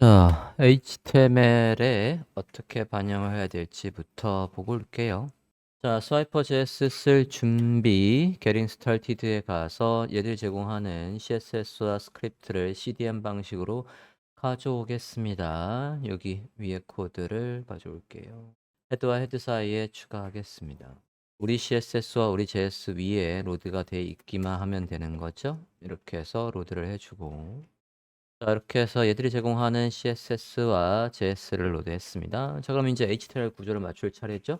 자, HTML에 어떻게 반영을 해야 될지부터 보고 올게요. 자, 스와이퍼.js 쓸 준비, Getting Started에 가서 얘들 제공하는 CSS와 스크립트를 CDN 방식으로 가져오겠습니다. 여기 위에 코드를 가져올게요. 헤드와 헤드 사이에 추가하겠습니다. 우리 CSS와 우리 JS 위에 로드가 돼 있기만 하면 되는 거죠. 이렇게 해서 로드를 해주고 자, 이렇게 해서 얘들이 제공하는 CSS와 JS를 로드했습니다. 자, 그럼 이제 HTML 구조를 맞출 차례죠?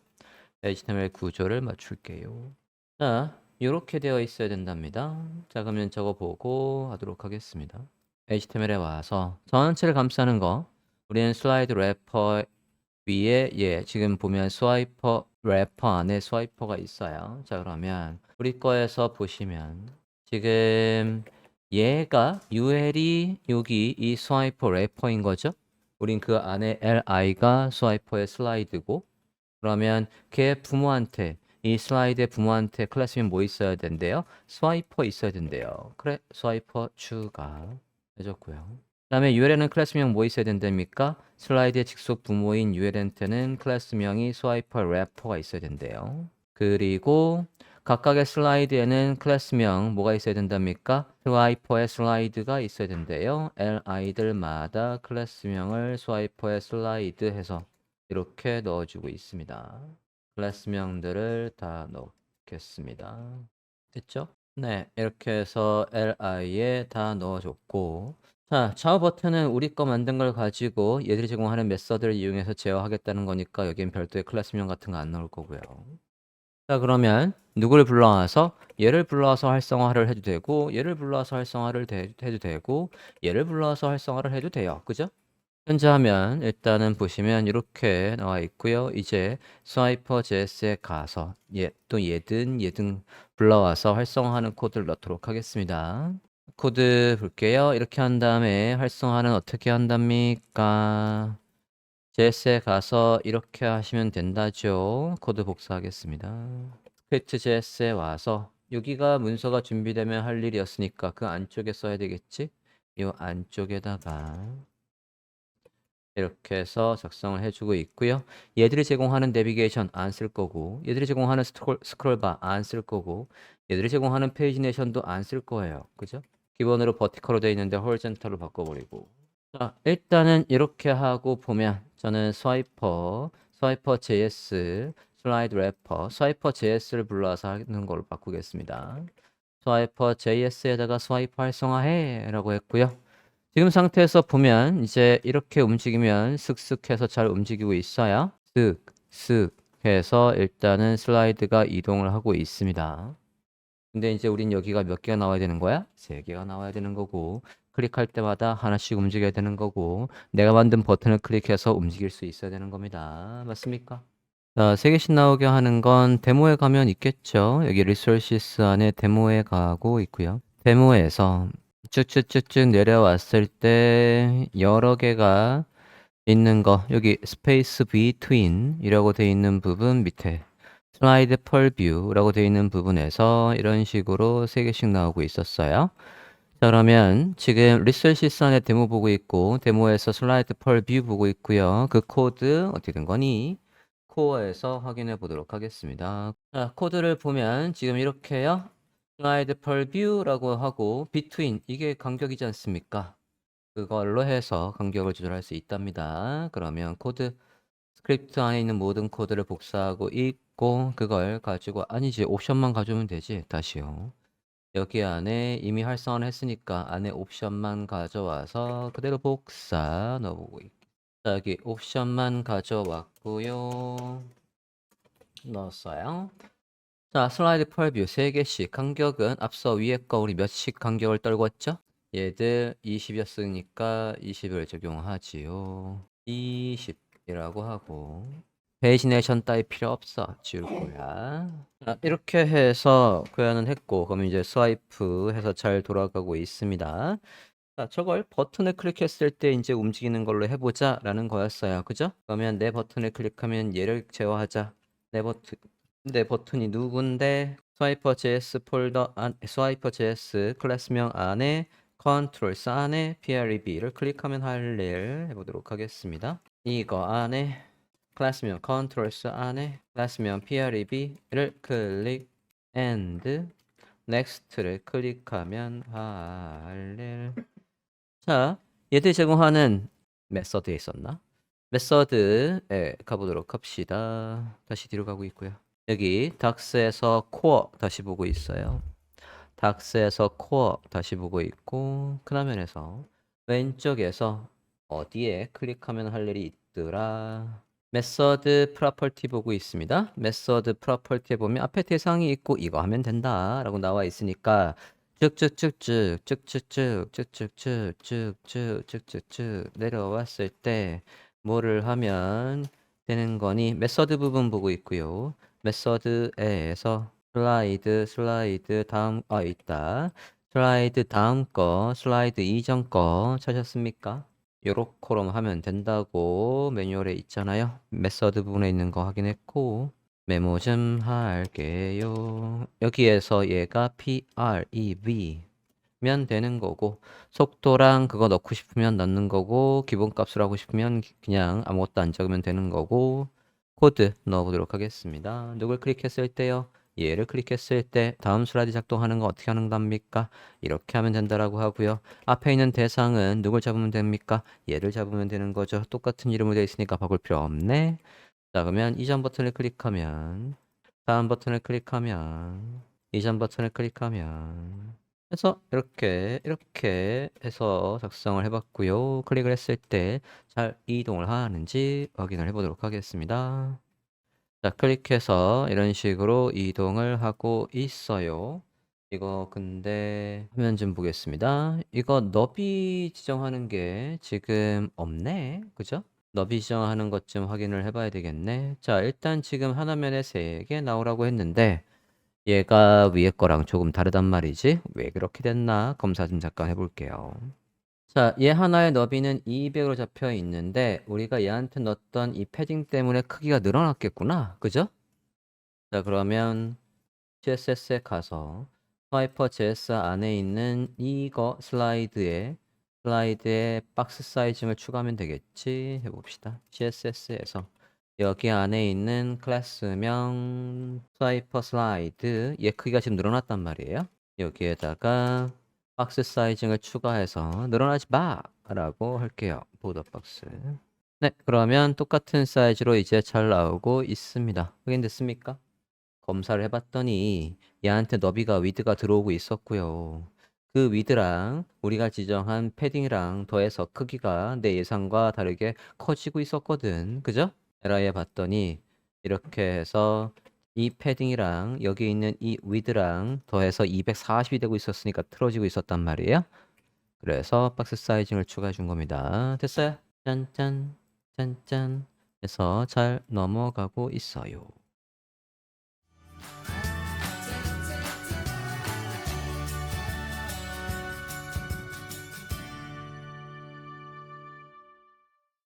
HTML 구조를 맞출게요. 자, 이렇게 되어 있어야 된답니다. 자, 그러면 저거 보고 하도록 하겠습니다. HTML에 와서 전체를 감싸는 거 우리는 슬라이드 래퍼 위에 예, 지금 보면 스와이퍼 래퍼 안에 스와이퍼가 있어요. 자, 그러면 우리 거에서 보시면 지금 얘가 UL이 여기 이 스와이퍼 래퍼인 거죠. 우린 그 안에 LI가 스와이퍼의 슬라이드고 그러면 걔 부모한테 이 슬라이드의 부모한테 클래스면 뭐 있어야 된대요? 스와이퍼 있어야 된대요. 그래, 스와이퍼 추가 해줬고요. 그 다음에 UL에는 클래스명 뭐 있어야 된답니까? 슬라이드의 직속 부모인 UL한테는 클래스명이 스와이퍼 래퍼가 있어야 된대요. 그리고 각각의 슬라이드에는 클래스명 뭐가 있어야 된답니까? 스와이퍼의 슬라이드가 있어야 된대요. LI들마다 클래스명을 스와이퍼의 슬라이드 해서 이렇게 넣어주고 있습니다. 클래스명들을 다 넣겠습니다. 됐죠? 네, 이렇게 해서 li에 다 넣어줬고 자, 좌우 버튼은 우리 거 만든 걸 가지고 얘들이 제공하는 메서드를 이용해서 제어하겠다는 거니까 여기엔 별도의 클래스명 같은 거 안 넣을 거고요. 자, 그러면 누구를 불러와서 얘를 불러와서 활성화를 해도 되고 얘를 불러와서 활성화를 대- 해도 되고 얘를 불러와서 활성화를 해도 돼요. 그죠? 현재 하면 일단은 보시면 이렇게 나와 있고요. 이제 스와이퍼 JS에 가서 얘, 또 얘든 얘든 불러와서 활성화하는 코드를 넣도록 하겠습니다. 코드 볼게요. 이렇게 한 다음에 활성화는 어떻게 한답니까? JS에 가서 이렇게 하시면 된다죠. 코드 복사하겠습니다. 스크립트 JS에 와서 여기가 문서가 준비되면 할 일이었으니까 그 안쪽에 써야 되겠지? 이 안쪽에다가 이렇게 해서 작성을 해주고 있고요. 얘들이 제공하는 내비게이션 안 쓸 거고 얘들이 제공하는 스크롤, 스크롤바 안 쓸 거고 얘들이 제공하는 페이지네이션도 안 쓸 거예요. 그죠? 기본으로 버티컬로 되어 있는데 홀젠터로 바꿔버리고 자 일단은 이렇게 하고 보면 저는 스와이퍼 스와이퍼 JS 슬라이드 래퍼 스와이퍼 JS를 불러서 하는 걸로 바꾸겠습니다. 스와이퍼 JS에다가 스와이퍼 활성화해 라고 했고요. 지금 상태에서 보면 이제 이렇게 움직이면 슥슥해서 잘 움직이고 있어요. 슥, 슥 해서 일단은 슬라이드가 이동을 하고 있습니다. 근데 이제 우린 여기가 몇 개가 나와야 되는 거야? 세 개가 나와야 되는 거고 클릭할 때마다 하나씩 움직여야 되는 거고 내가 만든 버튼을 클릭해서 움직일 수 있어야 되는 겁니다. 맞습니까? 자, 세 개씩 나오게 하는 건 데모에 가면 있겠죠. 여기 리소시스 안에 데모에 가고 있고요. 데모에서 쭉쭉쭉쭉 내려왔을 때 여러 개가 있는 거 여기 스페이스 between이라고 되어 있는 부분 밑에 슬라이드 펄 뷰라고 되어 있는 부분에서 이런 식으로 세 개씩 나오고 있었어요. 자 그러면 지금 리서시스 안에 데모 보고 있고 데모에서 슬라이드 펄 뷰 보고 있고요. 그 코드 어떻게 된 거니? 코어에서 확인해 보도록 하겠습니다. 자 코드를 보면 지금 이렇게요. 슬라이드 펄 뷰라고 하고 between 이게 간격이지 않습니까? 그걸로 해서 간격을 조절할 수 있답니다. 그러면 코드 스크립트 안에 있는 모든 코드를 복사하고 있고 그걸 가지고 아니지 옵션만 가져오면 되지 다시요. 여기 안에 이미 활성화를 했으니까 안에 옵션만 가져와서 그대로 복사 넣어보고 있. 자 여기 옵션만 가져왔고요. 넣었어요. 자, 슬라이드 펄뷰 3개씩 간격은 앞서 위에 거 우리 몇씩 간격을 떨궜죠? 얘들 20이었으니까 20을 적용하지요. 20이라고 하고 베이지네이션 따위 필요 없어. 지울 거야. 자, 이렇게 해서 교환은 했고 그럼 이제 스와이프 해서 잘 돌아가고 있습니다. 자, 저걸 버튼을 클릭했을 때 이제 움직이는 걸로 해보자 라는 거였어요. 그죠? 그러면 내 버튼을 클릭하면 얘를 제어하자. 내 버튼 내 버튼이 누군데 스와이퍼 JS 폴더 안 스와이퍼 JS 클래스명 안에 컨트롤스 안에 PREB를 클릭하면 할 일 해보도록 하겠습니다. 이거 안에 클래스면 컨트롤스 안에 클래스면 PREB를 클릭 and next를 클릭하면 할 일. 자, 얘들 제공하는 메서드에 있었나? 메서드에 가보도록 합시다. 다시 뒤로 가고 있고요. 여기 닥스에서 코어 다시 보고 있어요. 닥스에서 코어 다시 보고 있고 크나면에서 왼쪽에서 어디에 클릭하면 할 일이 있더라. 메서드 프로퍼티 보고 있습니다. 메서드 프로퍼티에 보면 앞에 대상이 있고 이거 하면 된다라고 나와 있으니까 쭉쭉 쭉쭉 쭉 쭉쭉 쭉쭉쭉 쭉쭉 쭉쭉쭉 내려왔을 때 뭐를 하면 되는 거니 메서드 부분 보고 있고요. 메서드에서 슬라이드 슬라이드 다음 아 있다. 슬라이드 다음 거 슬라이드 이전 거 찾았습니까? 요렇게로 하면 된다고 매뉴얼에 있잖아요. 메서드 부분에 있는 거 확인했고 메모 좀 할게요. 여기에서 얘가 PREV 면 되는 거고 속도랑 그거 넣고 싶으면 넣는 거고 기본값을 하고 싶으면 그냥 아무것도 안 적으면 되는 거고 코드 넣어보도록 하겠습니다. 누굴 클릭했을 때요? 얘를 클릭했을 때 다음 슬라이드 작동하는 거 어떻게 하는 겁니까? 이렇게 하면 된다라고 하고요. 앞에 있는 대상은 누굴 잡으면 됩니까? 얘를 잡으면 되는 거죠. 똑같은 이름으로 되어 있으니까 바꿀 필요 없네. 자 그러면 이전 버튼을 클릭하면 다음 버튼을 클릭하면 이전 버튼을 클릭하면 해서 이렇게 이렇게 해서 작성을 해봤고요. 클릭을 했을 때 잘 이동을 하는지 확인을 해보도록 하겠습니다. 자, 클릭해서 이런 식으로 이동을 하고 있어요. 이거 근데 화면 좀 보겠습니다. 이거 너비 지정하는 게 지금 없네. 그죠? 너비 지정하는 것 좀 확인을 해봐야 되겠네. 자, 일단 지금 하나면에 3개 나오라고 했는데 얘가 위에 거랑 조금 다르단 말이지. 왜 그렇게 됐나? 검사 좀 잠깐 해볼게요. 자, 얘 하나의 너비는 200으로 잡혀 있는데 우리가 얘한테 넣었던 이 패딩 때문에 크기가 늘어났겠구나. 그죠? 자, 그러면 CSS에 가서 스와이퍼 JS 안에 있는 이거 슬라이드에 슬라이드에 박스 사이징을 추가하면 되겠지. 해봅시다. CSS에서 여기 안에 있는 클래스명 스와이퍼 슬라이드 얘 크기가 지금 늘어났단 말이에요. 여기에다가 박스 사이징을 추가해서 늘어나지 마! 라고 할게요. 보더 박스. 네, 그러면 똑같은 사이즈로 이제 잘 나오고 있습니다. 확인됐습니까? 검사를 해봤더니 얘한테 너비가 위드가 들어오고 있었고요. 그 위드랑 우리가 지정한 패딩이랑 더해서 크기가 내 예상과 다르게 커지고 있었거든. 그죠? 에라이에 봤더니 이렇게 해서 이 패딩이랑 여기 있는 이 위드랑 더해서 240이 되고 있었으니까 틀어지고 있었단 말이에요. 그래서 박스 사이징을 추가해 준 겁니다. 됐어요? 짠짠 짠짠 해서 잘 넘어가고 있어요.